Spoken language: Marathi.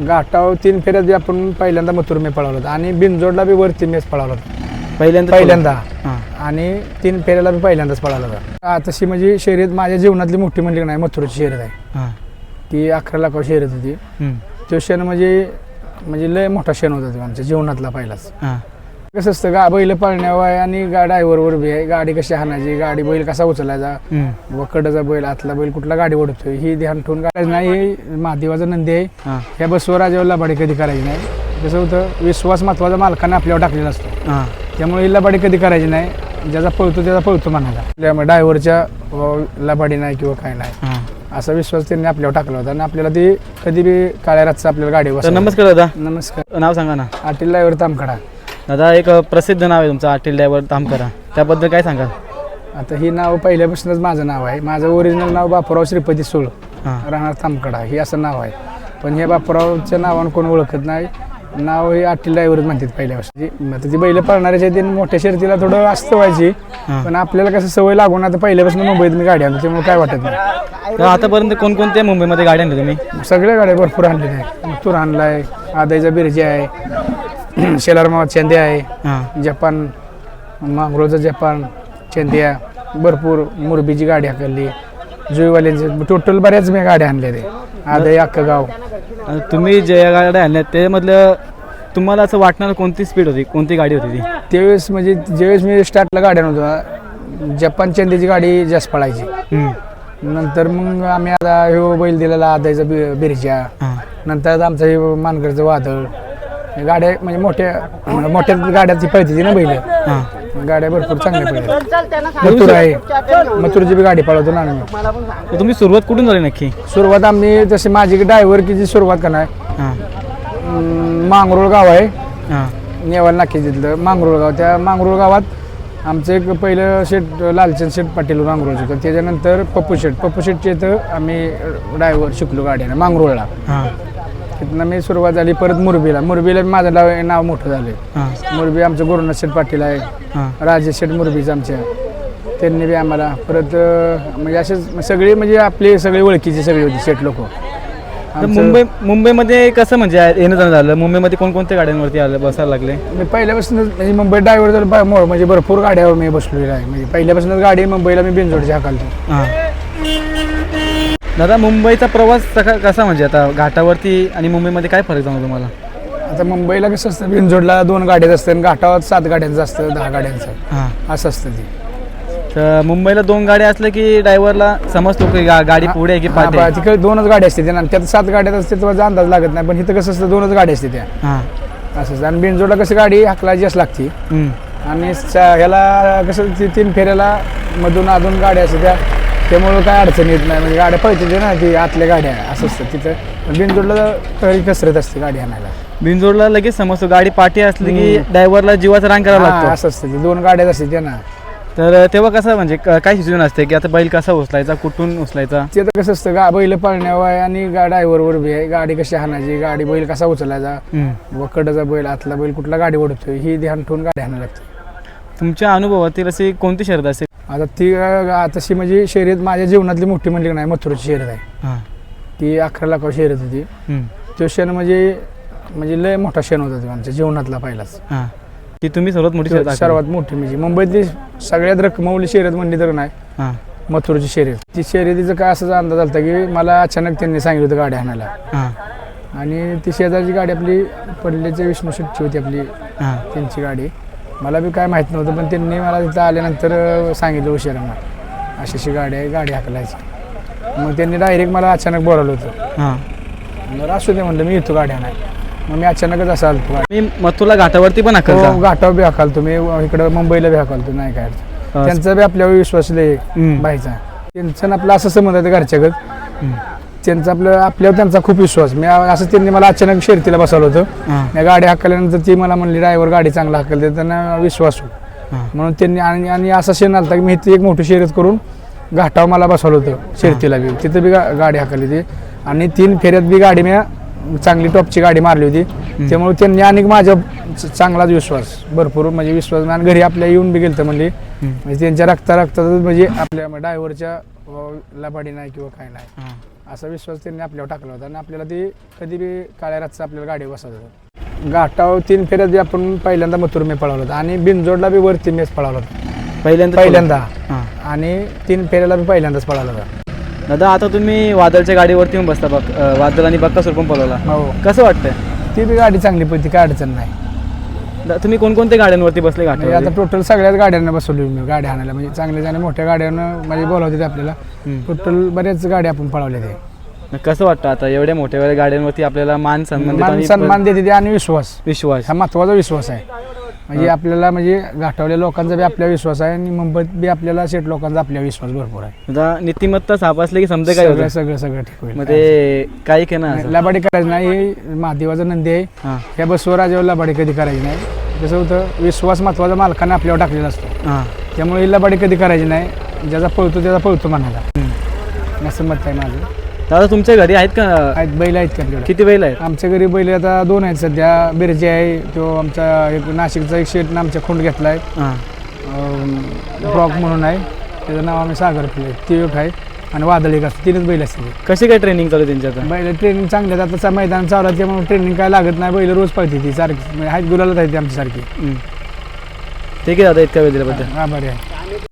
घाटावर तीन फेऱ्यात बी आपण पहिल्यांदा मथुर मी पळवला होता. आणि बिनजोडला बी वरती मेच पळवला होता. पहिल्यांदा पहिल्यांदा. हां. आणि तीन फेऱ्याला बी पहिल्यांदाच पळाला होता. आ, तशी म्हणजे शर्यत माझ्या जीवनातली मोठी म्हणली नाही मथुराची शर्यत आहे. हां. ती अकरा लाखावर शर्यत होती. हम्म. तो क्षण म्हणजे म्हणजे लय मोठा क्षण होता तो आमच्या जीवनातला पहिलाच. हां. कसं असतं गा बैल पळण्यावर आहे आणि गा ड्रायव्हरवर बी आहे. गाडी कशी हाणायची गाडी बैल कसा उचलायचा. व कडचा बैल आतला बैल कुठला गाडी ओढतोय ही ध्यान ठेवून करायचं नाही हे. महादेवाचा नंदी आहे. ह्या बसवर राजावर लबाडी कधी करायची नाही. कसं होतं विश्वास महत्त्वाचा मालकाने आपल्यावर टाकलेला असतो. हां. त्यामुळे ही लबाडी कधी करायची नाही ज्याचा पळतो त्याचा पळतो म्हणाला त्यामुळे ड्रायव्हरच्या लबाडी नाही किंवा काय नाही. असा विश्वास त्यांनी आपल्यावर टाकला होता आणि आपल्याला ते कधी बी काळ्या रातचं आपल्याला गाडी नमस्कार दादा. नमस्कार. नाव सांगा ना. आटील ड्रायव्हर तामखडा. दादा एक प्रसिद्ध नाव आहे तुमचं आटील ड्रायव्हर तामकरा. त्याबद्दल काय सांगाल? आता ही नाव पहिल्यापासूनच माझं नाव आहे. माझं ओरिजिनल नाव बापूराव श्रीपती सोळ. हां. राहणार तामकडा हे असं नाव आहे. पण हे बापूरावच्या नावानं कोण ओळखत नाही. नाव हे आटील ड्रायव्हरच म्हणतात पहिल्यापासून. आता ती बैल पळणाऱ्याच्या दिन मोठ्या शर्तीला थोडं असतं व्हायची. पण आपल्याला कसं सवय लागून आता पहिल्यापासून मुंबईत मी गाडी आणतो त्यामुळे काय वाटत नाही. तर आतापर्यंत कोणकोणत्या मुंबईमध्ये गाड्या आणल्या तुम्ही? सगळ्या गाड्या भरपूर आणलेल्या आहेत. मुत्तूर आणलाय आदाईचा बिरजी आहे. शेलार मावा चेंदे आहे हां. जपान मांगरोळचा जपान चेंदिया भरपूर मुरबीची गाडी हाकलली. जुईवाल्यांचे टोटल बऱ्याच मी गाड्या आणल्या ते आदाई अख्खं गाव आता तुम्ही ज्या गाड्या आणल्या त्यामधलं तुम्हाला असं वाटणार कोणती स्पीड होती? कोणती गाडी होती ती? त्यावेळेस म्हणजे ज्यावेळेस मी स्टार्टला गाड्या नव्हतो जपान चेंदीची गाडी जास्त पळायची. हम्म. नंतर मग आम्ही आता ह्यो बैल दिलेला आदाईचा बि बिरजा. हां. नंतर आमचं हे मानगडचं वादळ. हे गाड्या म्हणजे मोठ्या मोठ्या गाड्याची पळती ती ना बैल हां. गाड्या भरपूर चांगल्या पळतात मथुर आहे. मथुरची बी गाडी पळवतो ना आम्ही. तर तुम्ही सुरुवात कुठून झाली नक्की? सुरुवात आम्ही जशी माझी ड्रायव्हर की जी सुरुवात करणार. हां. मांगरोळ गाव आहे. हां. नेवाल नाके तिथलं मांगरोळ गाव. त्या मांगरोळ गावात आमचं एक पहिलं शेट लालचंद शेठ पाटील मांगरोळचं. होतं त्याच्यानंतर पप्पू शेठ पप्पू शेठच्या इथं आम्ही ड्रायव्हर शिकलो गाडीनं मांगरोळला. हां. तिथनं मी सुरुवात झाली परत मुरबीला. मुरबीला माझं नाव नाव मोठं झालं मुरबी आमचं गुरुनाथ शेठ पाटील आहे. राजेश शेठ मुरबीचं आमच्या. त्यांनी बी आम्हाला परत म्हणजे असेच सगळे म्हणजे आपले सगळे ओळखीचे सगळे होते शेठ लोक. मुंबई मुंबईमध्ये कसं म्हणजे येणं जाणं झालं? मुंबईमध्ये कोणकोणत्या गाड्यांवरती आलं बसायला लागले? मी पहिल्यापासूनच म्हणजे मुंबई ड्रायव्हर म्हणजे भरपूर गाड्यावर मी बसलेलो आहे. म्हणजे पहिल्यापासूनच गाडी मुंबईला मी बिनजोडची हाकालतो. दादा मुंबईचा प्रवास सका कसा म्हणजे आता घाटावरती आणि मुंबईमध्ये काय फरक जाणवतो तुम्हाला? आता मुंबईला कसं असतं बिनजोडला दोन गाड्याच असतं आणि घाटावर सात गाड्यांचं असतं दहा गाड्यांचं. हां. असं असतं ते. तर मुंबईला दोन गाड्या असल्या की ड्रायव्हरला समजतो की गा- गाडी पुढे आहे की हा, पाठी? बा- आहे. तिकडे दोनच गाड्या असते त्या त्यात सात गाड्यात असते तेव्हा अंदाज लागत नाही पण इथं कसं असतं दोनच गाड्या असते त्या. हां. असं असतं. आणि बिनजोडला कसं गाडी हाकलायची असं लागते. हम्म. आणि ह्याला कसं ती तीन फेऱ्याला मधून अजून गाड्या असते त्या. त्यामुळं काय अडचण येत नाही. म्हणजे गाड्या पळते ना ती आतल्या गाड्या असं असतं. तिथं बिनजोडला तरी कसरत असते गाडी आणायला. बिनजोडला लगेच समजतो. गाडी पाठी असली की ड्रायव्हरला जीवाचा रांग करावा हा, लागतो. असं असतं. ते दोन गाड्याच असते त्या ना. तर तेव्हा कसं म्हणजे क- काय सिच्युएशन असते की आता बैल कसा उचलायचा कुठून उचलायचा? ते तर कसं असतं गा बैल पळण्यावर आहे आणि गा ड्रायव्हरवर बी आहे. गाडी कशी हाणायची गाडी बैल कसा उचलायचा? हम्म. व कडचा बैल आतला बैल कुठला गाडी ओढतोय? ही ध्यान ठेवून गाडी हाणायला लागते. तुमच्या अनुभवातील अशी कोणती शर्यत असेल? आता ती अं, तशी म्हणजे शर्यत माझ्या जीवनातली मोठी म्हणली नाही मथुराची शर्यत आहे. हां. ती अकरा लाखावर शर्यत होती. हम्म. तो क्षण म्हणजे म्हणजे लय मोठा क्षण होता तो आमच्या जीवनातला पहिलाच. हां. ती तुम्ही सर्वात मोठी शर्यत. सर्वात मोठी म्हणजे मुंबईतली सगळ्यात रकमवली शर्यत म्हणली तर नाही हां. मथुराची शर्यत. ती शर्यतीचं काय असाच अंदाज आलता की मला अचानक त्यांनी सांगितलं होतं गाडी आणायला. हां. आणि ती शेजारची गाडी आपली पडल्याची विष्णू शेट्टी होती आपली हां. त्यांची गाडी. मला बी काय माहीत नव्हतं पण त्यांनी मला तिथं आल्यानंतर सांगितलं उशिरांना. अशी अशी गाडी आहे गाडी हाकलायची. मग त्यांनी डायरेक्ट मला अचानक बोलावलं होतं. हां. बरं असू दे म्हणलं मी येतो गाडी आणायला मग मी अचानकच असं आलतो गाडी मी मथुरला घाटावरती पण हाकलता? हो, घाटावर बी हाकालतो. मी इकडं मुंबईला बी हाकालतो नाही काय त्यांचा बी आपल्यावर विश्वास लय. बायचा त्यांचं आपलं असं संबंध आहे घरच्यागत. हम्म. त्यांचा आपलं आपल्यावर त्यांचा खूप विश्वास. मी असं त्यांनी मला अचानक शर्तीला बसवलं होतं. मी गाडी हाकल्यानंतर ती मला म्हणली ड्रायव्हर गाडी चांगला हाकलते त्यांना विश्वास म्हणून त्यांनी आणि आणि असा शेण आलता की मी इथे एक मोठी शर्यत करून घाटावर मला बसवलं होतं शर्तीला बी. तिथं बी गाडी हाकली ती आणि तीन फेऱ्यात बी गाडी मी चांगली टॉपची गाडी मारली होती. त्यामुळे त्यांनी आणि माझ्या चांगलाच विश्वास भरपूर म्हणजे विश्वास. आणि घरी आपल्या येऊन बी गेलं म्हणली. म्हणजे त्यांच्या रक्ता रक्तात म्हणजे आपल्या ड्रायव्हरच्या लबाडी नाही किंवा काय नाही. असा विश्वास त्यांनी आपल्यावर टाकला होता आणि आपल्याला ते कधी बी काळ्या रातचं आपल्याला गाडी बसवत होतं. गाठाव तीन फेऱ्यात बी आपण पहिल्यांदा मथुर मे पळवला होता आणि बिनजोडला बी वरती मेच पळवला होता. पहिल्यांदा पहिल्यांदा. आणि तीन फेऱ्याला बी पहिल्यांदाच पळवला होता. दादा आता तुम्ही वादळच्या गाडीवरती पण बसता बघ वादळ आणि बक्कासूर पण पळवला. हो. कसं वाटतंय? ती बी गाडी चांगली पडती काय अडचण नाही. दा- तुम्ही कोणकोणत्या गाड्यांवरती बसले म्हणजे आता टोटल सगळ्याच गाड्यांना बसवली मी गाड्या आणायला. म्हणजे चांगल्या चांगल्या मोठ्या गाड्यांना म्हणजे बोलावते ते आपल्याला. टोटल बऱ्याच गाड्या आपण पळवल्या ते कसं वाटतं आता? एवढ्या मोठ्या वेळेला गाड्यांवरती आपल्याला मान सन्मान देतो मान आणि सन्मान देते ते आणि विश्वास. विश्वास. हा महत्त्वाचा विश्वास आहे. म्हणजे आपल्याला म्हणजे घाटवल्या लोकांचा बी आपल्या विश्वास आहे आणि मुंबईत बी आपल्याला शेट लोकांचा आपल्या विश्वास भरपूर आहे. आता नीतिमत्ता सापसले की समजा काय सगळं होतं? सगळं सगळं ठीक होईल. ते काही के ना असं? लाबाडी करायची नाही हे महादेवाचं नंदी आहे. हां. या बसवर राजावर लाबाडी कधी करायची नाही. कसं होतं विश्वास महत्त्वाचा मालकाने आपल्यावर टाकलेला असतो. हां. त्यामुळे ही लाबाडी कधी करायची नाही. ज्याचा पळतो त्याचा पळतो म्हणायला असं मत आहे माझं. दादा तुमच्या घरी आहेत का? आहेत बैल आहेत का आपल्याकडे? किती बैल आहेत? आमच्या घरी बैल आता दोन आहेत सध्या. बिरजे आहे तो आमचा एक नाशिकचा एक शेट आमच्या खोंड घेतला आहे हां ब्रॉक म्हणून आहे. त्याचं नाव आम्ही सागर ठेवलं ते एक आहे. आणि वादळ एक असतं तीनच बैल असते कशी काय ट्रेनिंग चालू त्यांच्या आता? बैल ट्रेनिंग चांगल्या आहेत. आताचा मैदान चालू आहे त्यामुळे ट्रेनिंग काय लागत नाही. बैल रोज पळते ती सारखी. म्हणजे आहेत गुलालच आहे ती आमच्यासारखी. ठीक आहे दादा इतका वेळ दिल्याबद्दल हा बरे आहे.